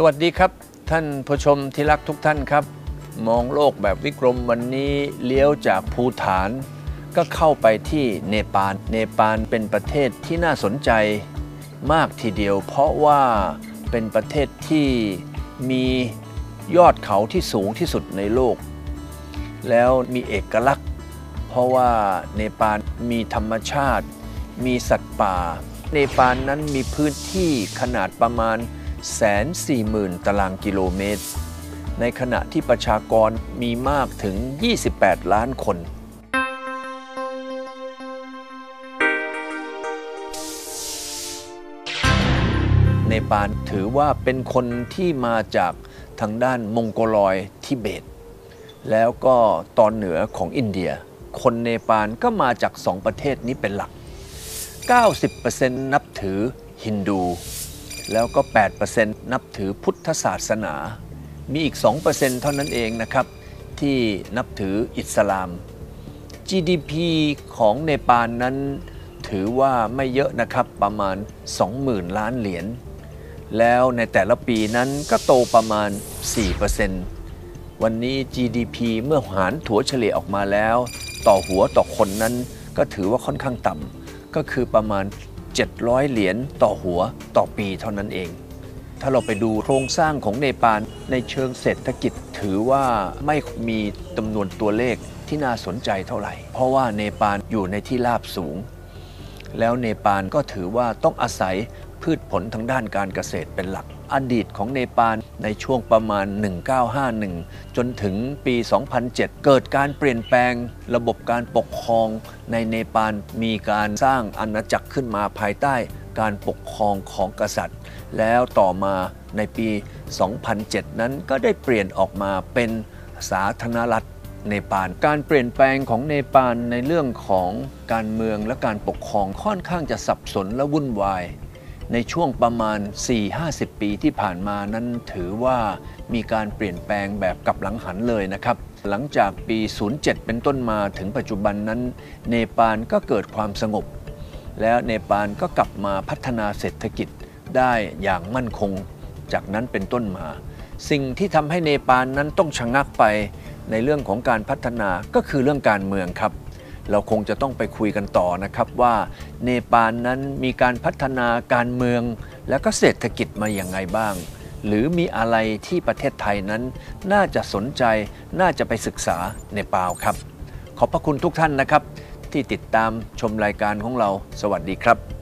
สวัสดีครับ ท่านผู้ชมที่รักทุกท่านครับ มองโลกแบบวิกรมวันนี้เลี้ยวจากภูฐาน ก็เข้าไปที่เนปาลเนปาลเป็นประเทศที่น่าสนใจมากทีเดียว เพราะว่าเป็นประเทศที่มียอดเขาที่สูงที่สุดในโลก แล้วมีเอกลักษณ์ เพราะว่าเนปาลมีธรรมชาติ มีสัตว์ป่า เนปาลนั้นมีพื้นที่ขนาดประมาณ แสนสี่หมื่นตารางกิโลเมตร ในขณะที่ประชากรมีมากถึง 28 ล้านคน เนปาลถือว่าเป็นคนที่มาจากทางด้านมองโกลอยทิเบต แล้วก็ตอนเหนือของอินเดีย คนเนปาลก็มาจากสองประเทศนี้เป็นหลัก 90%นับถือฮินดู แล้วก็ 8%นับถือพุทธศาสนา มีอีก 2%เท่านั้นเองนะครับ ที่นับถืออิสลาม GDP ของเนปาลนั้นถือว่าไม่เยอะนะครับประมาณ 20,000 ล้านเหรียญ แล้วในแต่ละปีนั้นก็โตประมาณ 4%วันนี้ GDP เมื่อหารถัวเฉลี่ยออกมาแล้ว ต่อหัวต่อคนนั้นก็ถือว่าค่อนข้างต่ำก็คือประมาณ 700 เหรียญต่อหัวต่อปีเท่านั้นเอง ถ้าเราไปดูโครงสร้างของเนปาลในเชิงเศรษฐกิจถือว่าไม่มีจำนวนตัวเลขที่น่าสนใจเท่าไหร่ เพราะว่าเนปาลอยู่ในที่ราบสูง แล้วเนปาลก็ถือว่าต้องอาศัยพืชผลทางด้านการเกษตรเป็นหลัก อดีตของเนปาลในช่วงประมาณ 1951 จนถึงปี 2007 เกิดการเปลี่ยนแปลงระบบการปกครองในเนปาลมีการสร้างอาณาจักรขึ้นมาภายใต้การปกครองของกษัตริย์ แล้วต่อมาในปี 2007 นั้นก็ได้เปลี่ยนออกมาเป็นสาธารณรัฐเนปาลการเปลี่ยนแปลงของเนปาลในเรื่องของการเมืองและการปกครองค่อนข้างจะสับสนและวุ่นวาย ในช่วงประมาณ 4-50 ปีที่ผ่านมานั้นถือว่ามีการเปลี่ยนแปลงแบบกับหลังหันเลยนะครับ หลังจากปี 07 เป็นต้นมาถึงปัจจุบันนั้น เนปาลก็เกิดความสงบ แล้วเนปาลก็กลับมาพัฒนาเศรษฐกิจได้อย่างมั่นคง จากนั้นเป็นต้นมา สิ่งที่ทำให้เนปาลนั้นต้องชะงักไปในเรื่องของการพัฒนาก็คือเรื่องการเมืองครับ เราคงจะต้องไปคุยกันต่อนะครับว่าเนปาลนั้นมีการพัฒนาการเมือง และก็เศรษฐกิจมาอย่างไรบ้าง หรือมีอะไรที่ประเทศไทยนั้น น่าจะสนใจน่าจะไปศึกษาเนปาลครับ ขอบพระคุณทุกท่านนะครับ ที่ติดตามชมรายการของเรา สวัสดีครับ